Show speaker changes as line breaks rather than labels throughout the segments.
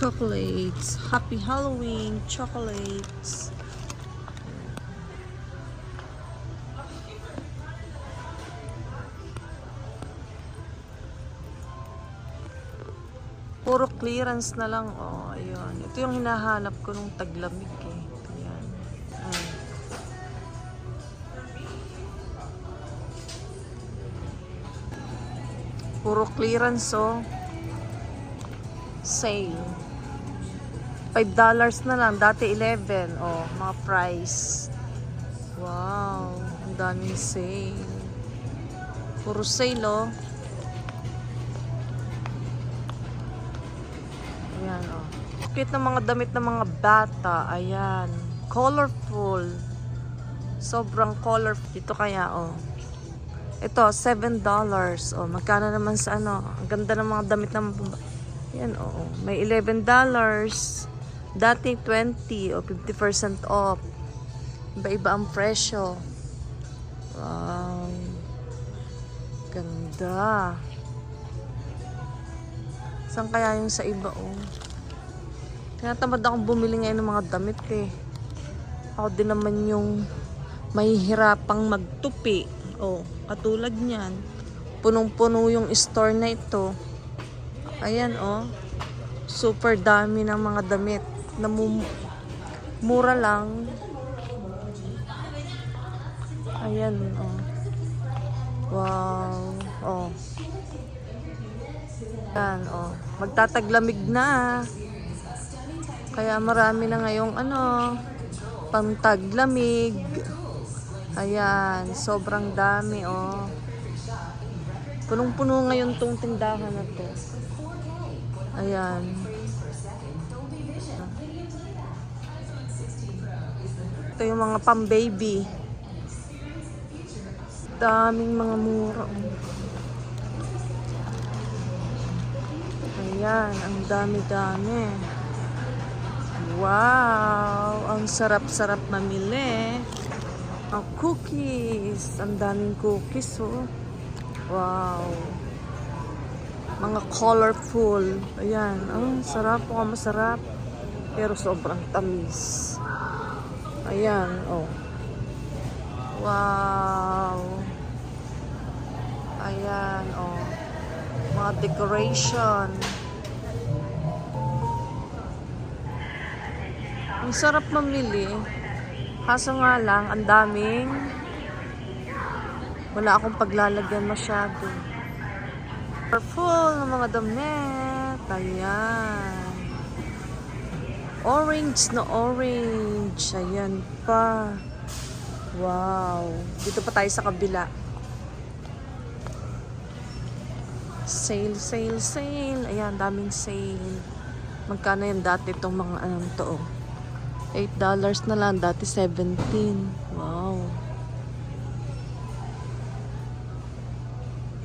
chocolates. Happy Halloween chocolates. Puro clearance na lang. Oh, ayun. Ito yung hinahanap ko nung taglamig eh. Ayan. Ayan. Puro clearance oh. Sale. $5 na lang. Dati 11. Oh, mga price. Wow. Ang daming sale. Puro sale oh. Ayan oh. Cute ng mga damit ng mga bata. Ayan. Colorful. Sobrang colorful. Dito kaya oh. Ito, $7. Oh, magkano naman sa ano? Ang ganda ng mga damit ng baba- Yan, oo. May $11. Dati 20 o 50% off. Iba-iba ang presyo. Wow. Ganda. Saan kaya yung sa iba, oh? Tinatamad akong bumili ngayon ng mga damit, eh. Ako din naman yung mahihirapang magtupi. Oh, katulad niyan. Punong-puno yung store na ito. Ayan, oh. Super dami ng mga damit. Namum mura lang. Ayan, oh. Wow. Oh. Ayan, oh. Magtataglamig na. Kaya marami na ngayong ano, pantaglamig. Ayan, sobrang dami oh. Punong-puno ngayon tong tindahan na to. Ayan. Ito yung mga pang-baby. Daming mga mura. oh. Ayan, ang dami-dami. Wow! Ang sarap-sarap mamili. Ang cookies. Ang daming cookies, oh. Wow. Mga colorful. Ayan. Ang sarap. Mukhang masarap. Pero sobrang tamis. Ayan, oh. Wow. Ayan, oh. Mga decoration. Ang sarap mamili. Kaso nga lang, ang daming wala akong paglalagyan masyado. Full ng mga damit. Ayan. Orange na orange. Ayan pa. Wow. Dito pa tayo sa kabila. Sale, sale, sale. Ayan, daming sale. Magkano yan dati itong mga ano to oh. $8 na lang. Dati 17. Wow.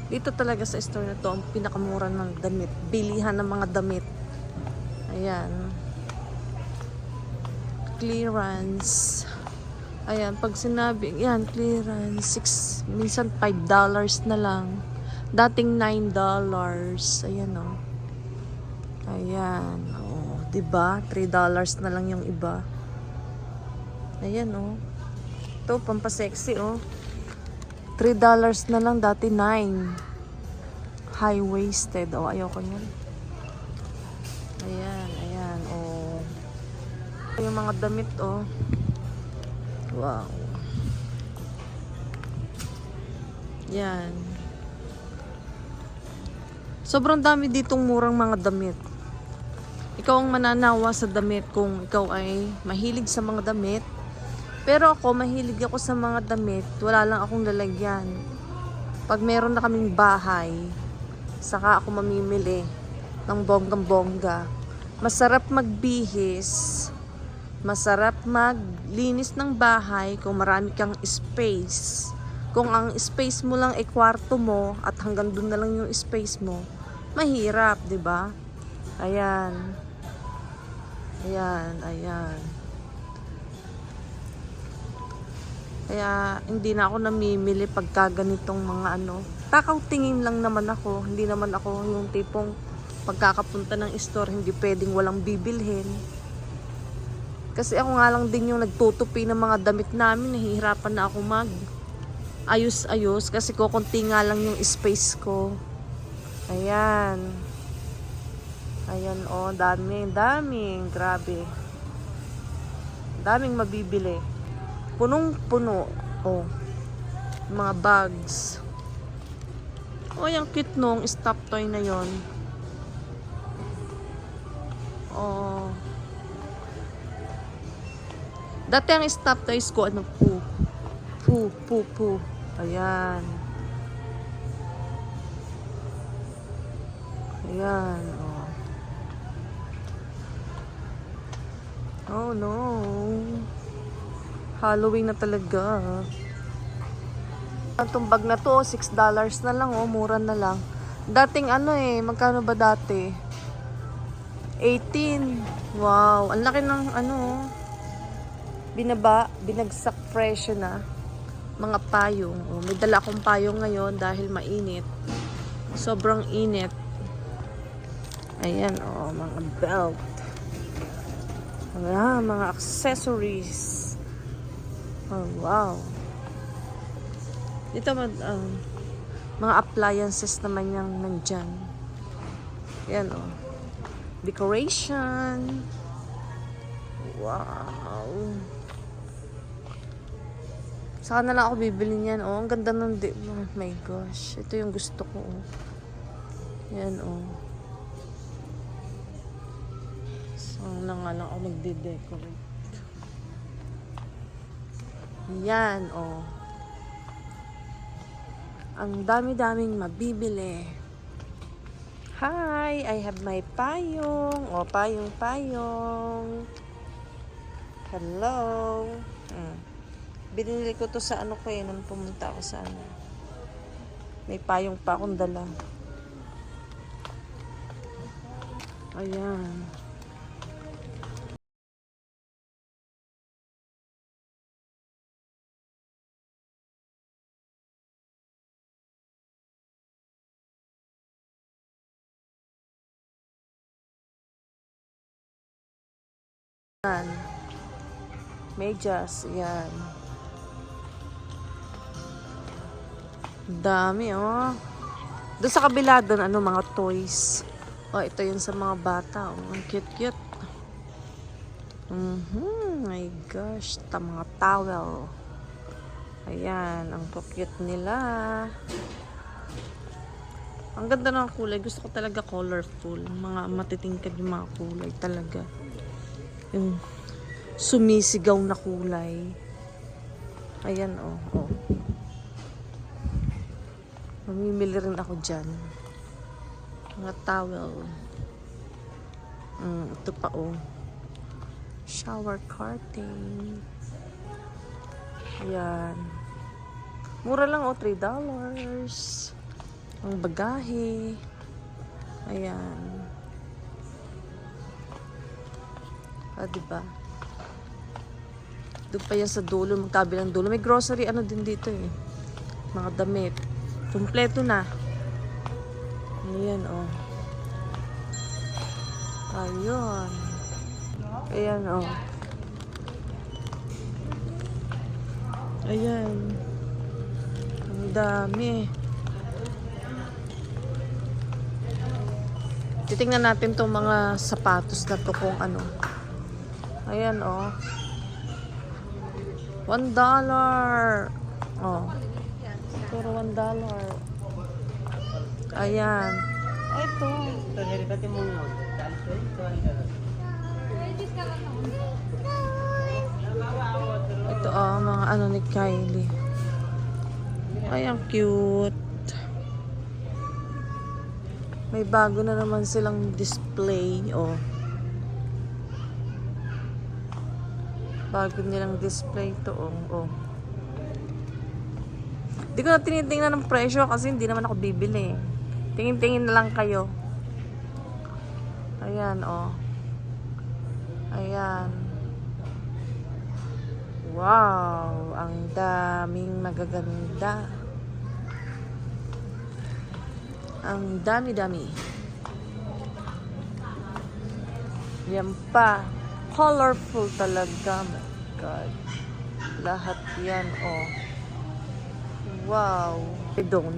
Dito talaga sa store na to, ang pinakamura ng damit. Bilihan ng mga damit. Ayan. Clearance. Ayan, pag sinabi, yan, clearance. Six, minsan $5 na lang. Dating $9. Ayan, oh. Ayan, oh. Diba? $3 na lang yung iba. Ayan, oh. Ito, pampasexy, oh. $3 na lang, dati 9 High-waisted. Oh, ayoko niyan. Ayan, yung mga damit, oh. Wow. Yan. Sobrang dami ditong murang mga damit. Ikaw ang mananawa sa damit kung ikaw ay mahilig sa mga damit. Pero ako, mahilig ako sa mga damit. Wala lang akong lalagyan. Pag meron na kaming bahay, saka ako mamimili ng bonggang-bongga. Masarap magbihis. Masarap maglinis ng bahay kung marami kang space. Kung ang space mo lang ay kwarto mo at hanggang doon na lang yung space mo, mahirap, 'di ba? Ayan. Ayan, ayan. Kaya hindi na ako namimili pagka ganitong mga ano. Takaw tingin lang naman ako. Hindi naman ako yung tipong pagkakapunta ng store, hindi pwedeng walang bibilhin. Kasi ako nga lang din yung nagtutupi ng mga damit namin. Nahihirapan na ako mag ayos-ayos kasi kukunti nga lang yung space ko. Ayan. Ayan, oh, dami, daming, grabe. Daming mabibili. Punong-puno. Oh, mga bags. Oh, yung cute nung stop toy na yon. Oh. Dati ang stop toys ko, ano po? Pu, pu, pu. Ayan. Ayan, oh. Oh no. Halloween na talaga. Itong bag na to, $6 na lang, oh, mura na lang. Dating ano eh, magkano ba dati? 18. Wow, ang laki ng ano, oh. Binaba, binagsak presyo na. Mga payong. Oh, may dala akong payong ngayon dahil mainit. Sobrang init. Ayan, oh, mga belt. Ah, mga accessories. Oh, wow. Dito mag, um, mga appliances naman yung nandyan. Yan, oh. Decoration. Wow. Saka na lang ako bibili niyan. Oh, ang ganda ng di- Oh my gosh. Ito yung gusto ko. Oh. Yan, oh. So, na nga lang ako magde-decorate. Yan, oh. Ang dami-daming mabibili. Hi! I have my payong. O, payong-payong. Hello. Hmm. Binili ko to sa ano ko eh, nung pumunta ako sa ano. May payong pa akong dala. Ayan. Yan. Medyas, yan. Dami, oh. Doon sa kabila doon, ano, mga toys. Oh, ito yun sa mga bata. Oh, ang cute-cute. Mhm, my gosh. Ta mga towel. Ayan, ang cute nila. Ang ganda ng kulay. Gusto ko talaga colorful. Mga matitingkad yung mga kulay talaga yung sumisigaw na kulay. Ayan, oh, oh. Mamimili rin ako dyan. Mga towel. Mm, ito pa, oh. Shower curtain. Ayan. Mura lang, oh, $3. Ang bagahe. Ayan. Ah, diba? Doon pa yan sa dulo, magkabilang dulo. May grocery ano din dito eh. Mga damit. Kompleto na. Ayan, oh. Ayun. Ayan, oh. Ayan. Ang dami. Titingnan natin tong mga sapatos na to kung ano. Ayan, oh. One dollar. Oh. Puro one dollar. Ayan. Ito. Ito, oh, mga ano ni Kylie. Ay, ang cute. May bago na naman silang display. Oh. Bago nilang display to, oh. oh. Hindi ko na tinitingnan ng presyo kasi hindi naman ako bibili. Tingin-tingin na lang kayo. Ayan, oh. Ayan. Wow! Ang daming magaganda. Ang dami-dami. Yan pa. Colorful talaga. My God. Lahat yan, oh. Wow. Doon.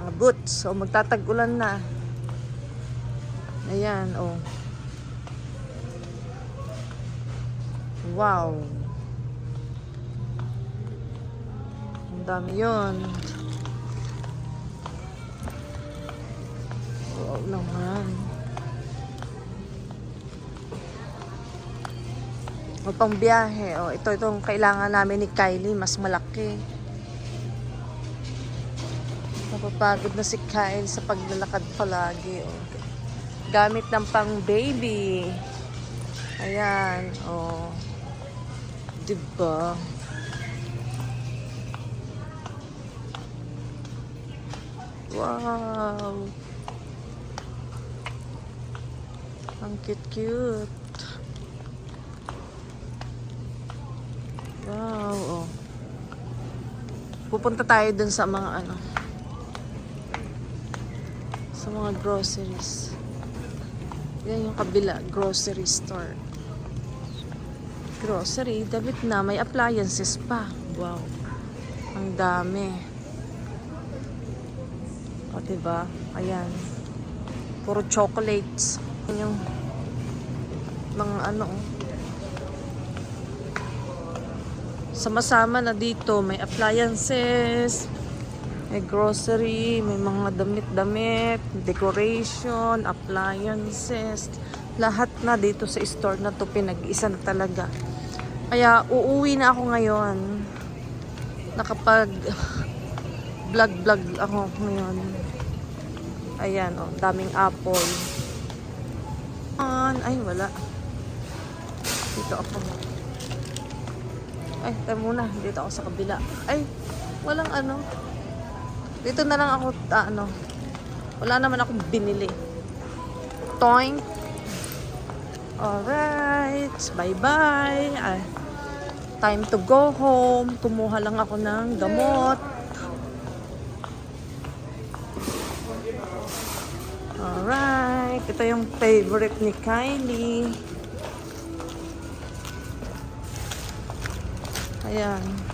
Mga boots. So, magtatag-ulan na. Ayan, oh. Wow. Ang dami yun. Wow naman. O pang biyahe. O, ito, itong kailangan namin ni Kylie. Mas malaki. Napapagod na si Kyle sa paglalakad palagi. O. Gamit ng pang baby. Ayan. O. Diba? Wow. Ang cute-cute. Wow, oh. Pupunta tayo dun sa mga ano. Sa mga groceries. Yan yung kabila, grocery store. Grocery, damit na, may appliances pa. Wow. Ang dami. O, diba? Ayan. Puro chocolates. Yan yung mga ano, oh. Sama-sama na dito, may appliances, may grocery, may mga damit-damit, decoration, appliances. Lahat na dito sa store na to pinag-isa na talaga. Kaya uuwi na ako ngayon. Nakapag vlog-vlog ako ngayon. Ayan, oh, daming apple. Ay wala. Dito ako. Ay, tayo muna. Dito ako sa kabila. Ay, walang ano. Dito na lang ako, ah, ano. Wala naman akong binili. Toing. Alright. Bye-bye. Ay, time to go home. Kumuha lang ako ng gamot. Alright. Ito yung favorite ni Kylie. Ayan.